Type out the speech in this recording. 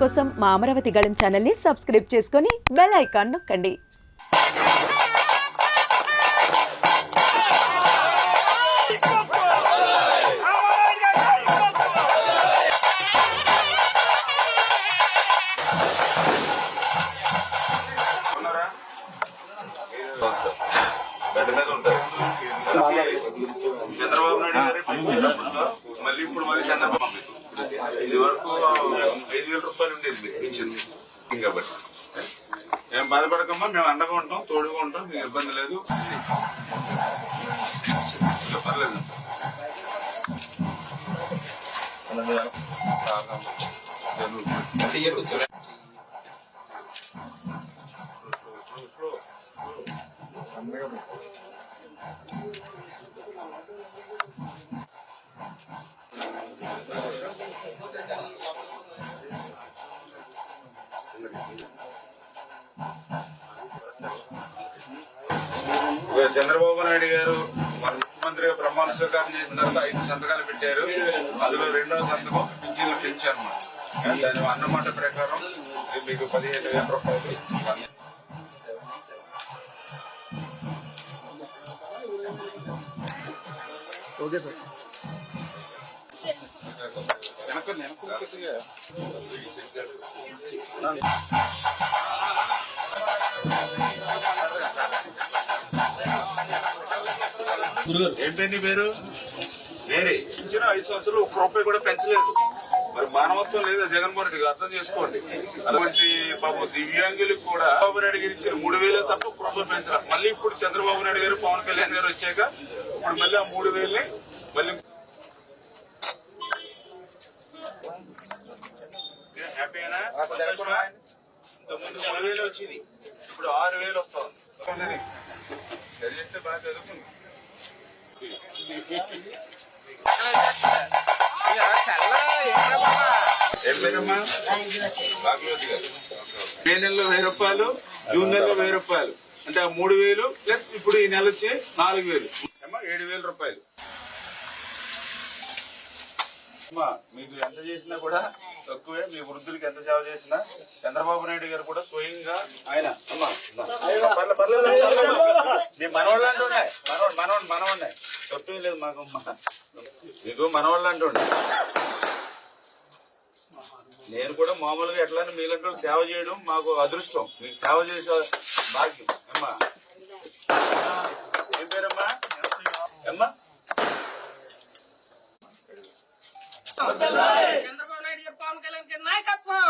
కోసం మా అమరావతి గళం ఛానల్ని సబ్స్క్రైబ్ చేసుకొని బెల్ ఐకాన్ నొక్కండి. చంద్రబాబు నాయుడు గారి మళ్ళీ ఇప్పుడు మళ్ళీ ఉండేది కాబట్టి? ఏం బాధపడకమ్మా మేము అండగా ఉంటాం తోడుగా ఉంటాం మీకు ఇబ్బంది లేదు. పర్లేదు. ఇక చంద్రబాబు నాయుడు గారు మన ముఖ్యమంత్రిగా ప్రమాణ స్వీకారం చేసిన తర్వాత ఐదు సంతకాలు పెట్టారు. అందులో రెండో సంతకం పింఛన్లు పెంచారు దాని అన్నమాట ప్రకారం మీకు పదిహేను వేల రూపాయలు ఓకే సార్. ఏంటండి పేరు వేరే ఇచ్చిన ఐదు సంవత్సరాలు ఒక్క రూపాయి కూడా పెంచలేదు. మరి మానవత్వం లేదా జగన్మోహన్ రెడ్డి అర్థం చేసుకోండి. అటువంటి బాబు దివ్యాంగులకు కూడా బాబు నాయుడు గారు ఇచ్చిన మూడు వేలు తప్ప ఒక్క రూపాయి పెంచారు మళ్ళీ ఇప్పుడు చంద్రబాబు నాయుడు గారు పవన్ కళ్యాణ్ గారు వచ్చాక ఇప్పుడు మళ్ళీ ఆ మూడు వేలని మళ్ళీ ఇంతకుముందు మూడు వేలు వచ్చింది ఇప్పుడు ఆరు వేలు వస్తా ఉంది చదివిస్తే బాగా చదువుకుంది ఏం పేరమ్మా భాగ్యవతి గారు మే నెలలో వెయ్యి రూపాయలు జూన్ నెలలో వెయ్యి రూపాయలు అంటే ఆ మూడు వేలు ప్లస్ ఇప్పుడు ఈ నెల వచ్చి నాలుగు వేలు అమ్మా ఏడు వేల రూపాయలు. మీకు ఎంత చేసినా కూడా తక్కువే మీ వృద్ధులకి ఎంత సేవ చేసినా చంద్రబాబు నాయుడు గారు కూడా స్వయంగా ఆయన అమ్మా మనవాళ్ళు అంటుండే మనవాడు మనవాడు మనవాడినే తప్పేం లేదు మాకు. మీకు మనవాళ్ళు అంటుండే నేను కూడా మామూలుగా ఎట్లా మీలాంటి సేవ చేయడం మాకు అదృష్టం. మీకు సేవ చేసే భాగ్యం అమ్మా ఏం పేరమ్మా అమ్మా చంద్రబాబు నాయుడు పవన్ కళ్యాణ్ నాయకత్వం.